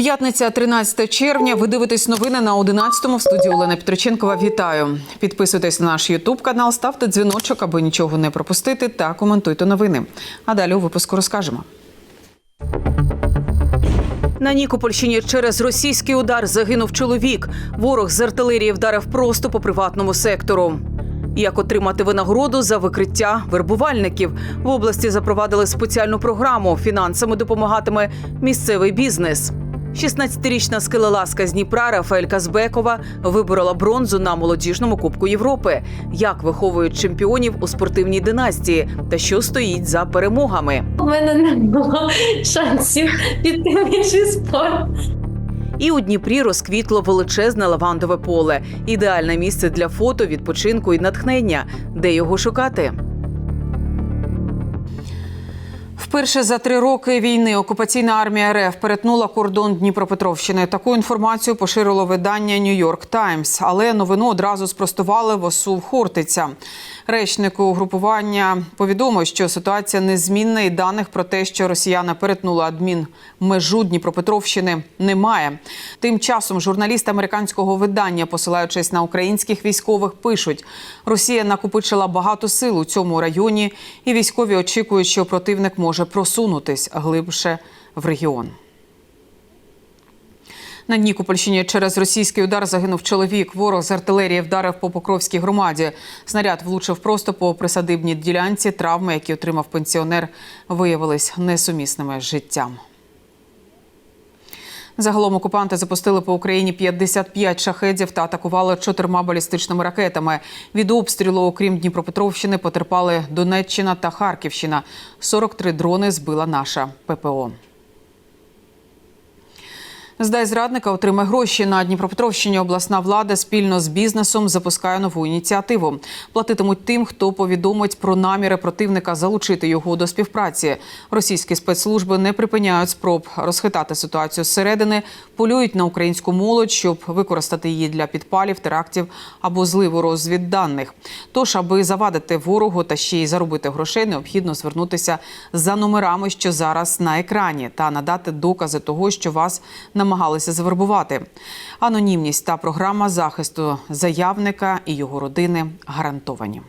П'ятниця, 13 червня. Ви дивитесь новини на 11-му в студії Олена Петроченкова. Вітаю! Підписуйтесь на наш Ютуб канал, ставте дзвіночок, аби нічого не пропустити, та коментуйте новини. А далі у випуску розкажемо. На Нікопольщині через російський удар загинув чоловік. Ворог з артилерії вдарив просто по приватному сектору. Як отримати винагороду за викриття вербувальників в області запровадили спеціальну програму. Фінансами допомагатиме місцевий бізнес. 16-річна скелеласка з Дніпра Рафаель Казбекова виборола бронзу на молодіжному Кубку Європи. Як виховують чемпіонів у спортивній династії та що стоїть за перемогами. У мене не було шансів піти в інший спорт. І у Дніпрі розквітло величезне лавандове поле. Ідеальне місце для фото, відпочинку і натхнення. Де його шукати? Вперше за три роки війни окупаційна армія РФ перетнула кордон Дніпропетровщини. Таку інформацію поширило видання Нью-Йорк Таймс, але новину одразу спростували в ОСУ Хортиця. Речник угрупування повідомив, що ситуація незмінна і даних про те, що росіяни перетнули адмінмежу Дніпропетровщини, немає. Тим часом журналісти американського видання, посилаючись на українських військових, пишуть: Росія накопичила багато сил у цьому районі, і військові очікують, що противник може просунутись глибше в регіон. На Нікопольщині через російський удар загинув чоловік. Ворог з артилерії вдарив по Покровській громаді. Снаряд влучив просто по присадибній ділянці. Травми, які отримав пенсіонер, виявились несумісними з життям. Загалом окупанти запустили по Україні 55 шахедів та атакували чотирма балістичними ракетами. Від обстрілу, окрім Дніпропетровщини, потерпали Донеччина та Харківщина. 43 дрони збила наша ППО. Здай зрадника отримай гроші на Дніпропетровщині. Обласна влада спільно з бізнесом запускає нову ініціативу. Платитимуть тим, хто повідомить про наміри противника залучити його до співпраці. Російські спецслужби не припиняють спроб розхитати ситуацію зсередини, полюють на українську молодь, щоб використати її для підпалів, терактів або зливу розвідданих. Тож, аби завадити ворогу та ще й заробити грошей, необхідно звернутися за номерами, що зараз на екрані, та надати докази того, що вас намагалися завербувати. Анонімність та програма захисту заявника і його родини гарантовані.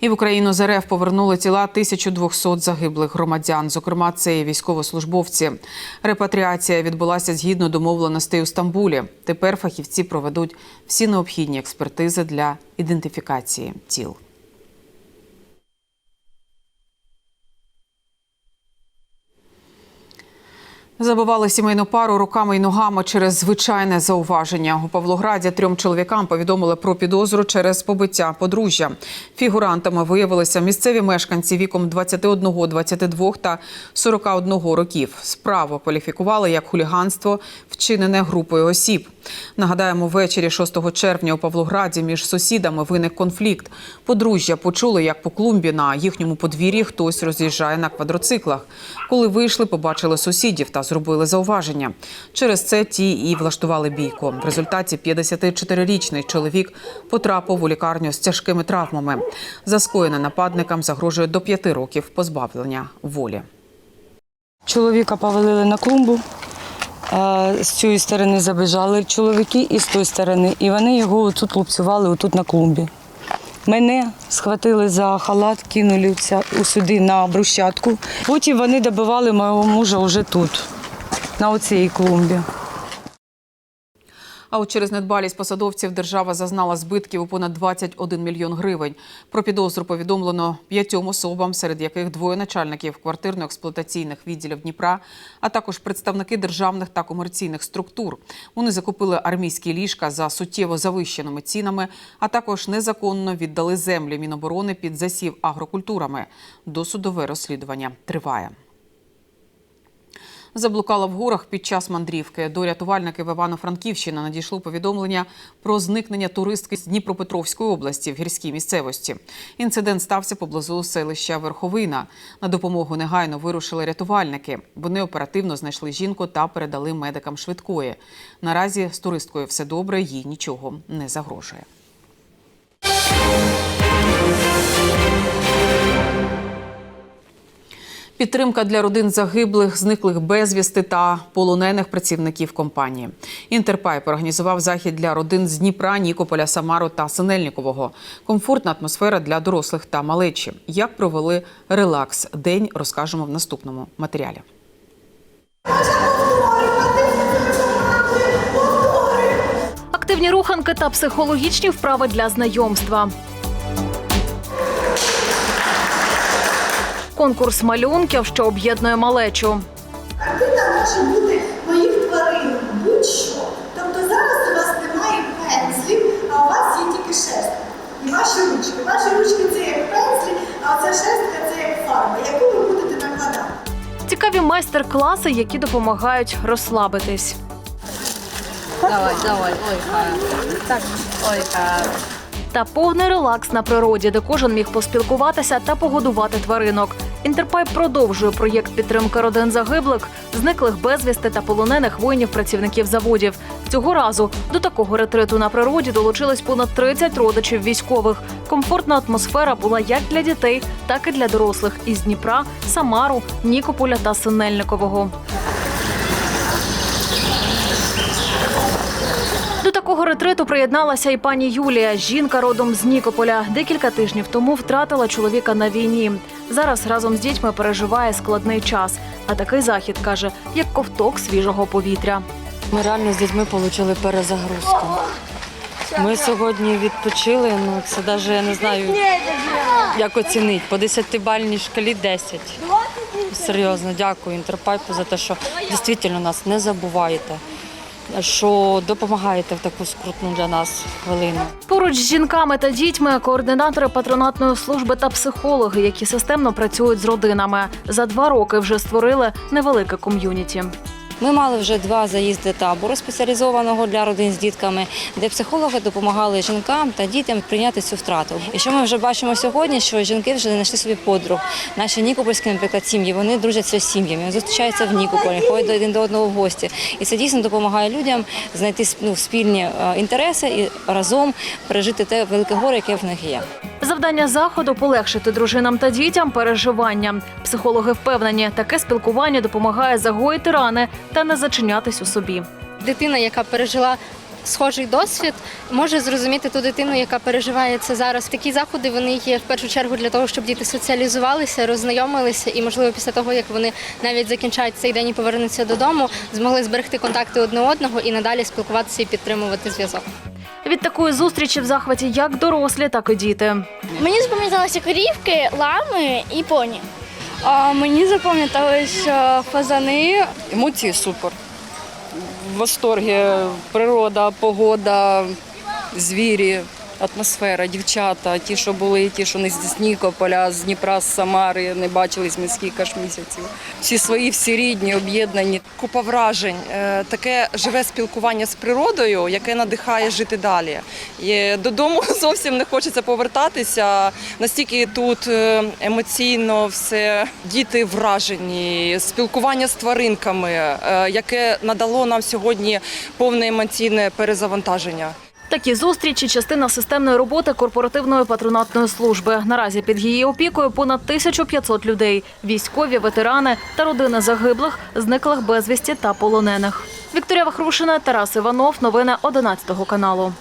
І в Україну з РФ повернули тіла 1200 загиблих громадян. Зокрема, це і військовослужбовці. Репатріація відбулася згідно домовленостей у Стамбулі. Тепер фахівці проведуть всі необхідні експертизи для ідентифікації тіл. Забивали сімейну пару руками й ногами через звичайне зауваження. У Павлограді трьом чоловікам повідомили про підозру через побиття подружжя. Фігурантами виявилися місцеві мешканці віком 21, 22 та 41 років. Справу кваліфікували як хуліганство, вчинене групою осіб. Нагадаємо, ввечері 6 червня у Павлограді між сусідами виник конфлікт. Подружжя почули, як по клумбі на їхньому подвір'ї хтось роз'їжджає на квадроциклах. Коли вийшли, побачили сусідів та зробили зауваження. Через це ті і влаштували бійку. В результаті 54-річний чоловік потрапив у лікарню з тяжкими травмами. За скоєне нападникам загрожує до 5 років позбавлення волі. Чоловіка повалили на клумбу. З цієї сторони забіжали чоловіки і з тої сторони. І вони його тут лупцювали отут на клумбі. Мене схватили за халат, кинули сюди на брусчатку. Потім вони добивали мого мужа вже тут, на оцій клумбі. А от через недбалість посадовців держава зазнала збитків у понад 21 мільйон гривень. Про підозру повідомлено п'ятьом особам, серед яких двоє начальників квартирно-експлуатаційних відділів Дніпра, а також представники державних та комерційних структур. Вони закупили армійські ліжка за суттєво завищеними цінами, а також незаконно віддали землі Міноборони під засів агрокультурами. Досудове розслідування триває. Заблукала в горах під час мандрівки. До рятувальників Івано-Франківщина надійшло повідомлення про зникнення туристки з Дніпропетровської області в гірській місцевості. Інцидент стався поблизу селища Верховина. На допомогу негайно вирушили рятувальники. Вони оперативно знайшли жінку та передали медикам швидкої. Наразі з туристкою все добре, їй нічого не загрожує. Підтримка для родин загиблих, зниклих безвісти та полонених працівників компанії. Інтерпайп організував захід для родин з Дніпра, Нікополя, Самару та Синельникового. Комфортна атмосфера для дорослих та малечі. Як провели релакс день, розкажемо в наступному матеріалі. Активні руханки та психологічні вправи для знайомства. Конкурс малюнків, що об'єднує малечу. Картина може бути моїх тварин, будь-що. Тобто зараз у вас немає пензлів, а у вас є тільки шерсть. І ваші ручки. Ваші ручки це як пензлі, а ця шерстка це як фарба, яку ви будете накладати. Цікаві майстер-класи, які допомагають розслабитись. Та повний релакс на природі, де кожен міг поспілкуватися та погодувати тваринок. Інтерпайп продовжує проєкт підтримки родин загиблих, зниклих безвісти та полонених воїнів працівників заводів. Цього разу до такого ретриту на природі долучились понад 30 родичів військових. Комфортна атмосфера була як для дітей, так і для дорослих із Дніпра, Самару, Нікополя та Синельникового. До такого ретриту приєдналася і пані Юлія. Жінка родом з Нікополя. Декілька тижнів тому втратила чоловіка на війні. Зараз разом з дітьми переживає складний час. А такий захід каже, як ковток свіжого повітря. Ми реально з дітьми отримали перезагрузку. Ми сьогодні відпочили, ну це навіть я не знаю, як оцінити. По 10-бальній шкалі 10. Серйозно, дякую Інтерпайпу за те, що дійсно нас не забуваєте, що допомагаєте в таку скрутну для нас хвилину. Поруч з жінками та дітьми координатори патронатної служби та психологи, які системно працюють з родинами. За два роки вже створили невелике ком'юніті. Ми мали вже два заїзди табору спеціалізованого для родин з дітками, де психологи допомагали жінкам та дітям прийняти цю втрату. І що ми вже бачимо сьогодні, що жінки вже знайшли собі подруг. Наші нікопольські, наприклад, сім'ї вони дружаться з сім'ями, зустрічаються в Нікополі, ходять один до одного в гості. І це дійсно допомагає людям знайти ну, спільні е, інтереси і разом пережити те велике горе, яке в них є. Завдання заходу полегшити дружинам та дітям переживання. Психологи впевнені, таке спілкування допомагає загоїти рани та не зачинятись у собі. дитина, яка пережила схожий досвід, може зрозуміти ту дитину, яка переживає це зараз. Такі заходи вони є в першу чергу для того, щоб діти соціалізувалися, роззнайомилися, і можливо після того, як вони навіть закінчать цей день і повернуться додому, змогли зберегти контакти одне одного і надалі спілкуватися і підтримувати зв'язок. Від такої зустрічі в захваті як дорослі, так і діти. Мені запам'яталися корівки, лами і поні. А мені запам'яталися фазани. Емоції супер. В восторгі. Природа, погода, звірі, атмосфера, дівчата, ті, що були, ті, що не з Нікополя, з Дніпра, з Самари, не бачились ми скільки ж місяців. Всі свої, всі рідні, об'єднані. Купа вражень, Е, таке живе спілкування з природою, яке надихає жити далі. І додому зовсім не хочеться повертатися. Настільки тут е, емоційно все діти вражені, спілкування з тваринками, е, яке надало нам сьогодні повне емоційне перезавантаження. Такі зустрічі частина системної роботи корпоративної патронатної служби. Наразі під її опікою понад 1500 людей: військові, ветерани та родини загиблих, зниклих безвісті та полонених. Вікторія Вахрушина, Тарас Іванов. Новини 11 каналу.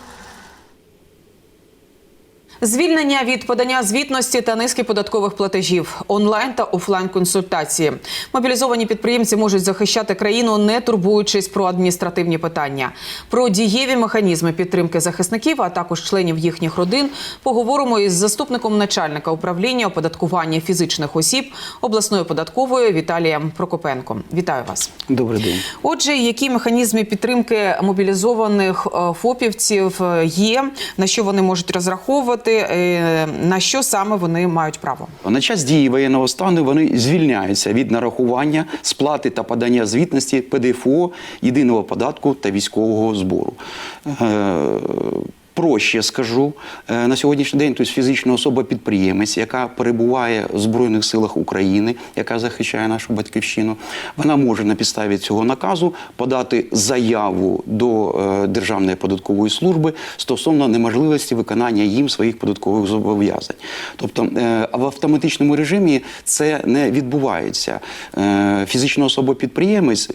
Звільнення від подання звітності та низки податкових платежів, онлайн та офлайн консультації. Мобілізовані підприємці можуть захищати країну, не турбуючись про адміністративні питання. Про дієві механізми підтримки захисників, а також членів їхніх родин, поговоримо із заступником начальника управління оподаткування фізичних осіб обласної податкової Віталієм Прокопенком. Вітаю вас. Добрий день. Отже, які механізми підтримки мобілізованих е, ФОПівців е, є, на що вони можуть розраховувати, е, на що саме вони мають право? На час дії воєнного стану вони звільняються від нарахування, сплати та подання звітності ПДФО, єдиного податку та військового збору. Проще скажу е, на сьогоднішній день, тобто фізична особа-підприємець, яка перебуває в Збройних силах України, яка захищає нашу батьківщину, вона може на підставі цього наказу подати заяву до е, Державної податкової служби стосовно неможливості виконання їм своїх податкових зобов'язань. Тобто е, в автоматичному режимі це не відбувається. Фізична особа-підприємець,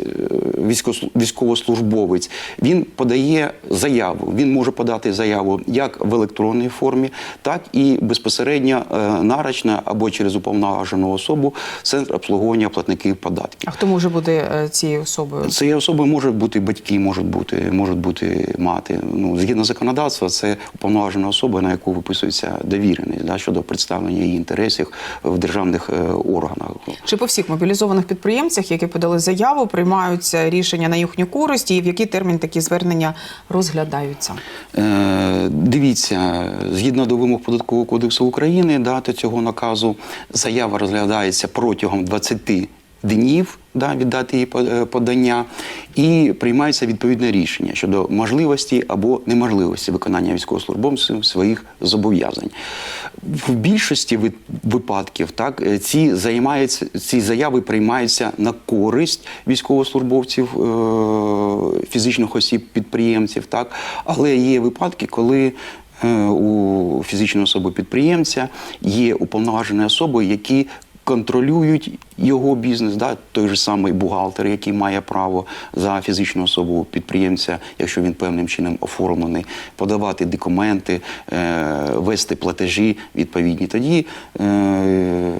військовослужбовець, він подає заяву. Він може подати заяву як в електронній формі, так і безпосередньо е, нарочно або через уповноважену особу центр обслуговування платників податків. А хто може бути е, цією особою? Цієї особи можуть бути батьки, можуть бути, можуть бути мати. Ну, згідно законодавства, це уповноважена особа, на яку виписується довіреність да, щодо представлення її інтересів в державних е, органах. Чи по всіх мобілізованих підприємцях, які подали заяву, приймаються рішення на їхню користь, і в який термін такі звернення розглядаються? Е, Дивіться, згідно до вимог податкового кодексу України, дати цього наказу заява розглядається протягом 20 днів да, від дати її е, подання, і приймається відповідне рішення щодо можливості або неможливості виконання військовослужбовців своїх зобов'язань. В більшості випадків так, е, ці, займаються, ці заяви приймаються на користь військовослужбовців, е, фізичних осіб, підприємців, так, але є випадки, коли у фізичної особи підприємця є уповноважені особи, які контролюють його бізнес, да, той же самий бухгалтер, який має право за фізичну особу підприємця, якщо він певним чином оформлений, подавати документи, е, вести платежі відповідні. Тоді е,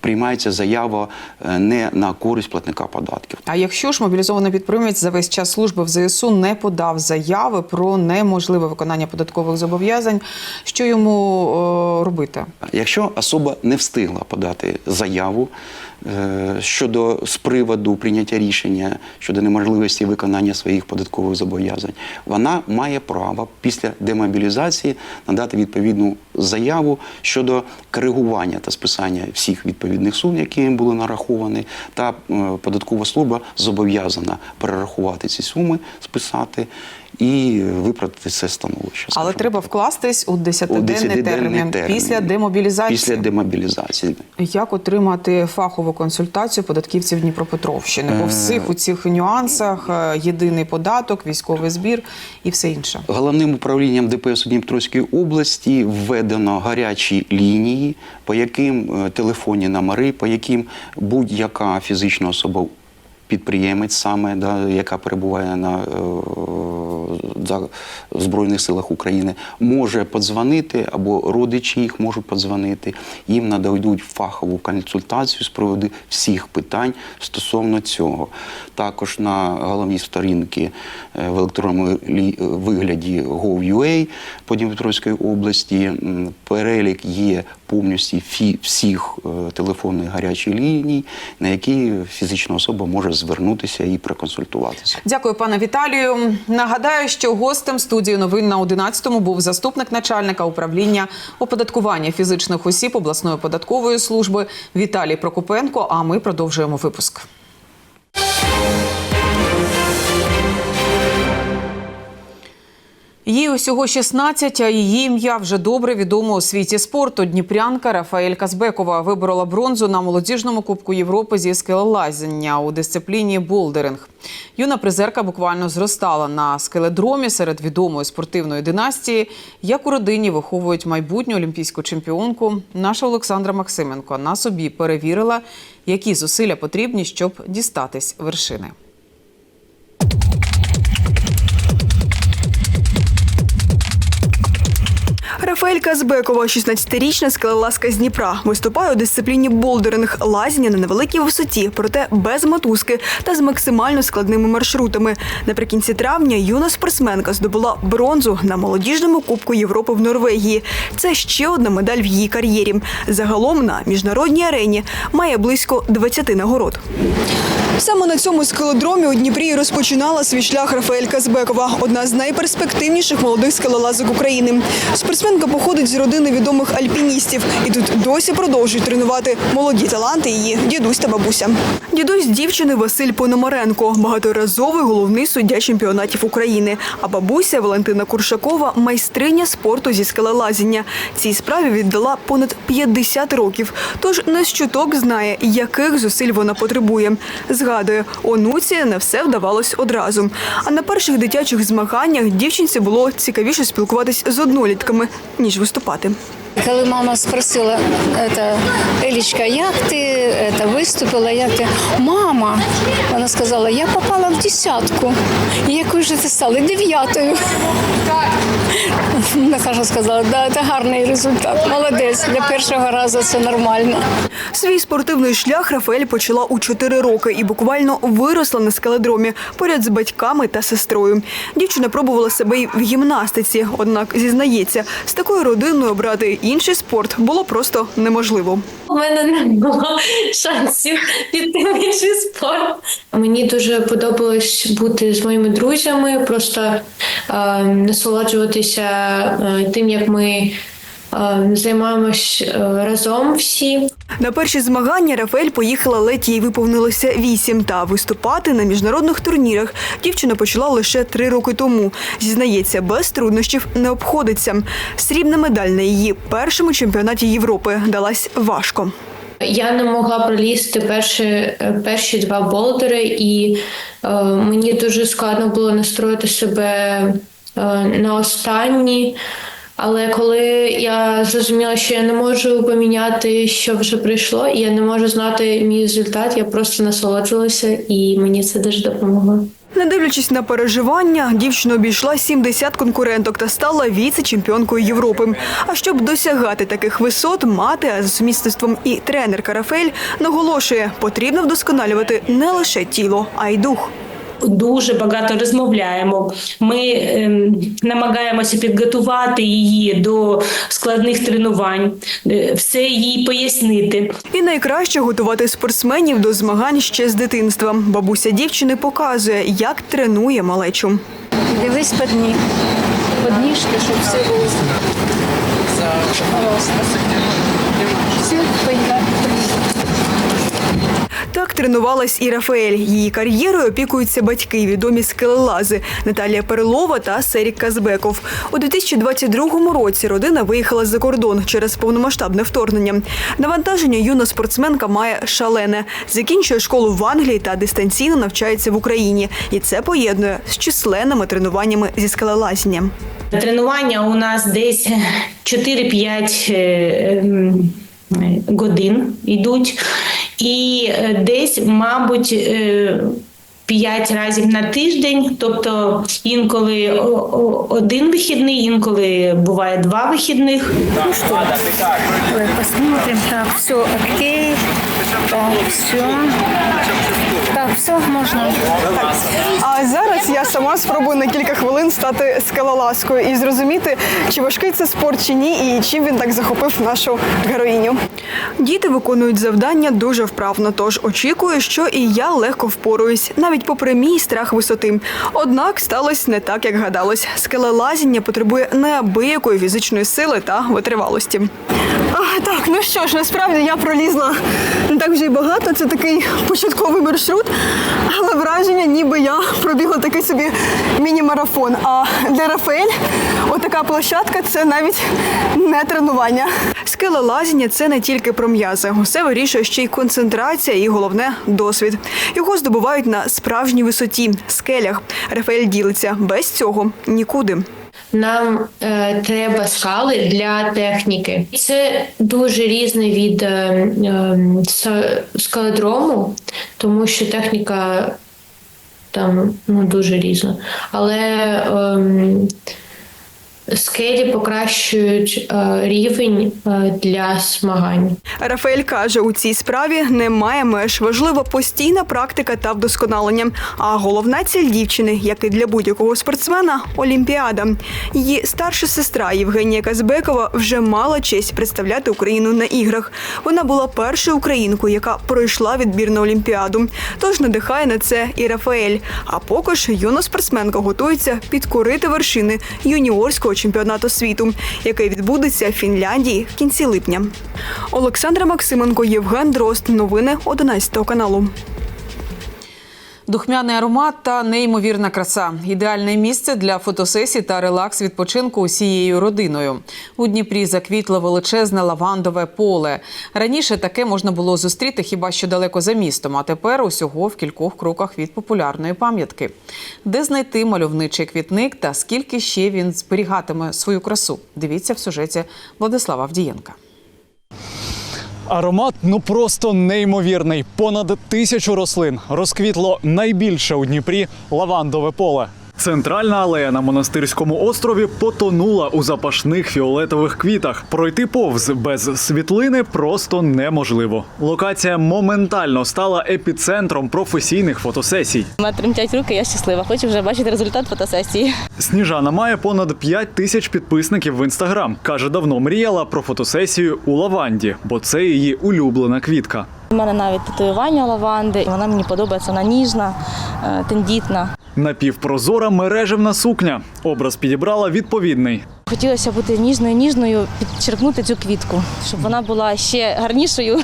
приймається заява е, не на користь платника податків. А якщо ж мобілізований підприємець за весь час служби в ЗСУ не подав заяви про неможливе виконання податкових зобов'язань, що йому е, робити? Якщо особа не встигла подати заяву щодо з приводу прийняття рішення щодо неможливості виконання своїх податкових зобов'язань, вона має право після демобілізації надати відповідну заяву щодо коригування та списання всіх відповідних сум, які їм були нараховані, та е, податкова служба зобов'язана перерахувати ці суми, списати і виправити це становище. Але треба так. вкластись у У 10-денний 10-денний термін, термін. після демобілізації. Після демобілізації. Як отримати фахову консультацію податківців Дніпропетровщини по Е. всіх у цих нюансах, е, єдиний податок, військовий збір і все інше? Головним управлінням ДПС у Дніпропетровській області введено гарячі лінії, по яким е, телефонні номери, по яким будь-яка фізична особа. Підприємець саме, да, яка перебуває на е, за, Збройних силах України, може подзвонити, або родичі їх можуть подзвонити. Їм нададуть фахову консультацію з приводу всіх питань стосовно цього. Також на головній сторінці е, в електронному вигляді Gov.ua по Дніпропетровській області перелік є повністю всіх е, телефонних гарячих ліній, на які фізична особа може звернутися і проконсультуватися. Дякую, пане Віталію. Нагадаю, що гостем студії новин на 11-му був заступник начальника управління оподаткування фізичних осіб обласної податкової служби Віталій Прокопенко. А ми продовжуємо випуск. Їй усього 16, а її ім'я вже добре відомо у світі спорту. Дніпрянка Рафаель Казбекова виборола бронзу на молодіжному кубку Європи зі скелелазіння у дисципліні болдеринг. Юна призерка буквально зростала на скеледромі серед відомої спортивної династії. Як у родині виховують майбутню олімпійську чемпіонку, наша Олександра Максименко на собі перевірила, які зусилля потрібні, щоб дістатись вершини. Рафаель Казбекова, 16-річна скелелазка з Дніпра, виступає у дисципліні болдеринг лазіння на невеликій висоті, проте без мотузки та з максимально складними маршрутами. Наприкінці травня юна спортсменка здобула бронзу на молодіжному Кубку Європи в Норвегії. Це ще одна медаль в її кар'єрі. Загалом на міжнародній арені має близько 20 нагород. Саме на цьому скелодромі у Дніпрі розпочинала свій шлях Рафаель Казбекова, одна з найперспективніших молодих скелелазок України. Спортсменка походить з родини відомих альпіністів і тут досі продовжують тренувати молоді таланти її дідусь та бабуся. Дідусь дівчини Василь Пономаренко, багаторазовий головний суддя чемпіонатів України. А бабуся Валентина Куршакова майстриня спорту зі скелелазіння. Цій справі віддала понад 50 років. Тож не з чуток знає, яких зусиль вона потребує. Згадує, онуці не все вдавалось одразу. А на перших дитячих змаганнях дівчинці було цікавіше спілкуватись з однолітками, ніж виступати. Коли мама спросила, это, Елічка, як ти это, виступила, як ти? Мама, вона сказала, я попала в десятку. І якою ж ти стала? Дев'ятою. Наташа сказала, да, це гарний результат. Молодець, для першого разу це нормально. Свій спортивний шлях Рафаель почала у 4 роки і буквально виросла на скаледромі поряд з батьками та сестрою. Дівчина пробувала себе й в гімнастиці, однак зізнається, з такою родиною обрати інший спорт було просто неможливо. У мене не було шансів піти в інший спорт. Мені дуже подобалось бути з моїми друзями, просто е, насолоджуватися е, тим, як ми займаємось е, разом всі. На перші змагання Рафаель поїхала ледь їй виповнилося вісім. Та виступати на міжнародних турнірах дівчина почала лише три роки тому. Зізнається, без труднощів не обходиться. Срібна медаль на її першому чемпіонаті Європи далась важко. Я не могла пролізти перші, е, перші два болдери, і е, мені дуже складно було настроїти себе е, на останні. Але коли я зрозуміла, що я не можу поміняти, що вже прийшло, і я не можу знати мій результат, я просто насолоджувалася, і мені це дуже допомогло. Не дивлячись на переживання, дівчина обійшла 70 конкуренток та стала віце-чемпіонкою Європи. А щоб досягати таких висот, мати а за сумісництвом і тренерка Рафель наголошує, потрібно вдосконалювати не лише тіло, а й дух. Дуже багато розмовляємо. Ми ем, намагаємося підготувати її до складних тренувань, е, все їй пояснити. І найкраще готувати спортсменів до змагань ще з дитинства. Бабуся дівчини показує, як тренує малечу. Дивись по дні. Подніжки, щоб все було. Все, тренувалась і Рафаель. Її кар'єрою опікуються батьки, відомі скелелази Наталія Перелова та Серік Казбеков. У 2022 році родина виїхала за кордон через повномасштабне вторгнення. Навантаження юна спортсменка має шалене. Закінчує школу в Англії та дистанційно навчається в Україні. І це поєднує з численними тренуваннями зі скелелазіння. Тренування у нас десь 4-5 е, ем, годин йдуть, і е, десь, мабуть, е, П'ять разів на тиждень, тобто інколи один вихідний, інколи буває два вихідних. Ой, посмотрим. Так, все окей. Так, все. Так, все можна. А зараз я сама спробую на кілька хвилин стати скалолазкою і зрозуміти, чи важкий це спорт чи ні, і чим він так захопив нашу героїню. Діти виконують завдання дуже вправно, тож очікую, що і я легко впоруюсь, навіть попри мій страх висоти. Однак сталося не так, як гадалось. Скелелазіння потребує неабиякої фізичної сили та витривалості. А, так, ну що ж, насправді я пролізла так вже й багато. Це такий початковий маршрут, але враження, ніби я пробігла такий собі міні-марафон. А для Рафаель отака площадка це навіть не тренування. Скелелазіння – це не тільки про м'язи. Усе вирішує ще й концентрація і головне досвід. Його здобувають на справжній висоті скелях. Рафаель ділиться без цього нікуди. Нам е, треба скали для техніки. Це дуже різне від е, е, скалодрому, тому що техніка там ну, дуже різна. Але ем, скелі покращують е, рівень е, для змагань. Рафаель каже, у цій справі немає меж. Важлива постійна практика та вдосконалення. А головна ціль дівчини, як і для будь-якого спортсмена, олімпіада. Її старша сестра Євгенія Казбекова вже мала честь представляти Україну на іграх. Вона була першою українкою, яка пройшла відбір на олімпіаду. Тож надихає на це і Рафаель. А поки ж юна спортсменка готується підкорити вершини юніорського чемпіонату світу, який відбудеться в Фінляндії в кінці липня. Олександра Максименко, Євген Дрозд. Новини 11 каналу. Духмяний аромат та неймовірна краса ідеальне місце для фотосесій та релакс відпочинку усією родиною. У Дніпрі заквітло величезне лавандове поле. Раніше таке можна було зустріти хіба що далеко за містом, а тепер усього в кількох кроках від популярної пам'ятки. Де знайти мальовничий квітник та скільки ще він зберігатиме свою красу? Дивіться в сюжеті Владислава Авдієнка. Аромат ну просто неймовірний. Понад тисячу рослин розквітло найбільше у Дніпрі лавандове поле. Центральна алея на монастирському острові потонула у запашних фіолетових квітах. Пройти повз без світлини просто неможливо. Локація моментально стала епіцентром професійних фотосесій. У мене тремтять руки, я щаслива. Хочу вже бачити результат фотосесії. Сніжана має понад 5 тисяч підписників в інстаграм. каже, давно мріяла про фотосесію у лаванді, бо це її улюблена квітка. У мене навіть татуювання лаванди. і Вона мені подобається, вона ніжна, е, тендітна. Напівпрозора мережевна сукня. Образ підібрала відповідний. Хотілося бути ніжною, ніжною, підчеркнути цю квітку, щоб вона була ще гарнішою,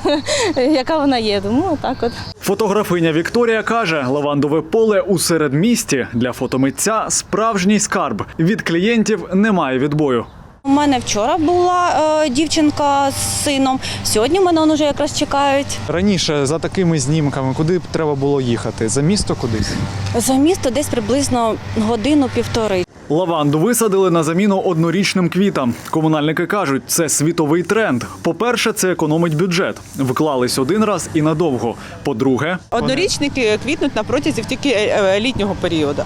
яка вона є. Тому так от. Фотографиня Вікторія каже, лавандове поле у середмісті для фотомитця справжній скарб. Від клієнтів немає відбою. У мене вчора була е, дівчинка з сином. Сьогодні мене он уже якраз чекають. Раніше за такими знімками куди б треба було їхати? За місто кудись? За місто десь приблизно годину-півтори. Лаванду висадили на заміну однорічним квітам. Комунальники кажуть, це світовий тренд. По-перше, це економить бюджет. Вклались один раз і надовго. По-друге, Однорічники квітнуть на протязі тільки е, е, літнього періоду.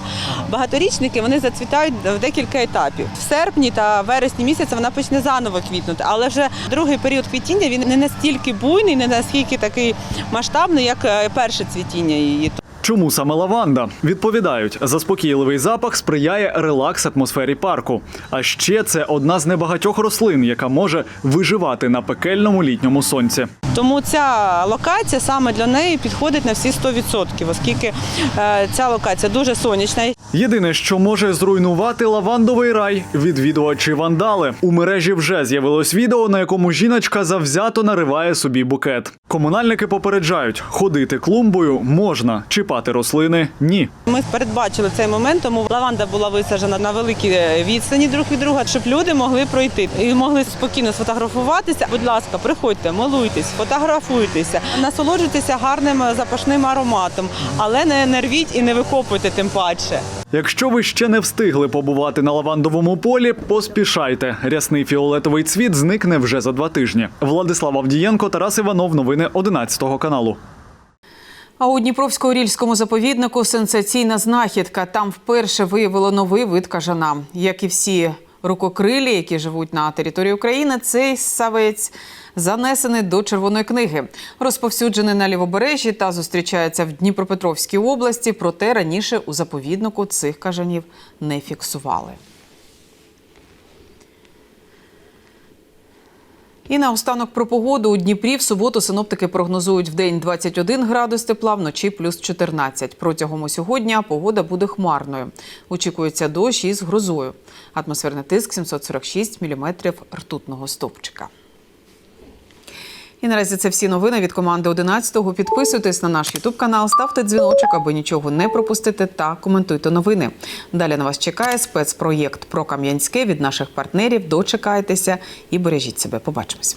Багаторічники вони зацвітають в декілька етапів. В серпні та вересні місяця вона почне заново квітнути, але вже другий період квітіння він не настільки буйний, не настільки такий масштабний, як е, перше цвітіння її. Чому саме лаванда? Відповідають, заспокійливий запах сприяє релакс атмосфері парку. А ще це одна з небагатьох рослин, яка може виживати на пекельному літньому сонці. Тому ця локація саме для неї підходить на всі 100%, оскільки е, ця локація дуже сонячна. Єдине, що може зруйнувати лавандовий рай відвідувачі вандали. У мережі вже з'явилось відео, на якому жіночка завзято нариває собі букет. Комунальники попереджають, ходити клумбою можна, чіпати рослини ні. Ми передбачили цей момент, тому лаванда була висаджена на великій е, відстані друг від друга, щоб люди могли пройти і могли спокійно сфотографуватися. Будь ласка, приходьте, милуйтесь, фотографуйтеся, насолоджуйтеся гарним е, запашним ароматом, але не, не рвіть і не викопуйте тим паче. Якщо ви ще не встигли побувати на лавандовому полі, поспішайте. Рясний фіолетовий цвіт зникне вже за два тижні. Владислав Авдієнко, Тарас Іванов. Новини 11 каналу. А у Дніпровсько-Орільському заповіднику сенсаційна знахідка. Там вперше виявило новий вид кажана. Як і всі рукокрилі, які живуть на території України, цей савець занесений до червоної книги, розповсюджений на лівобережжі та зустрічається в Дніпропетровській області. Проте раніше у заповіднику цих кажанів не фіксували. І наостанок про погоду у Дніпрі в суботу синоптики прогнозують в день 21 градус тепла, вночі плюс 14. Протягом сьогодні погода буде хмарною. Очікується дощ із грозою. Атмосферний тиск 746 міліметрів ртутного стовпчика. І наразі це всі новини від команди 11-го. Підписуйтесь на наш Ютуб канал, ставте дзвіночок, аби нічого не пропустити, та коментуйте новини. Далі на вас чекає спецпроєкт про Кам'янське від наших партнерів. Дочекайтеся і бережіть себе. Побачимось.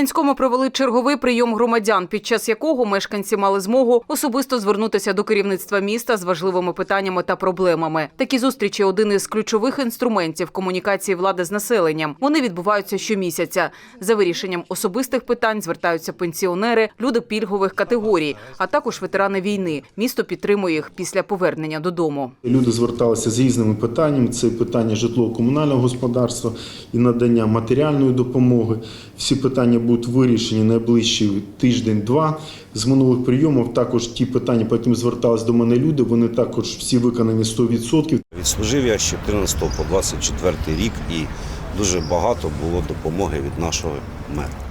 Кам'янському провели черговий прийом громадян, під час якого мешканці мали змогу особисто звернутися до керівництва міста з важливими питаннями та проблемами. Такі зустрічі один із ключових інструментів комунікації влади з населенням. Вони відбуваються щомісяця. За вирішенням особистих питань звертаються пенсіонери, люди пільгових категорій, а також ветерани війни. Місто підтримує їх після повернення додому. Люди зверталися з різними питаннями: це питання житлово-комунального господарства і надання матеріальної допомоги. Всі питання будуть вирішені найближчий тиждень-два. З минулих прийомів також ті питання, по яким звертались до мене люди, вони також всі виконані 100%. Відслужив я з 14 по 24 рік і дуже багато було допомоги від нашого мера.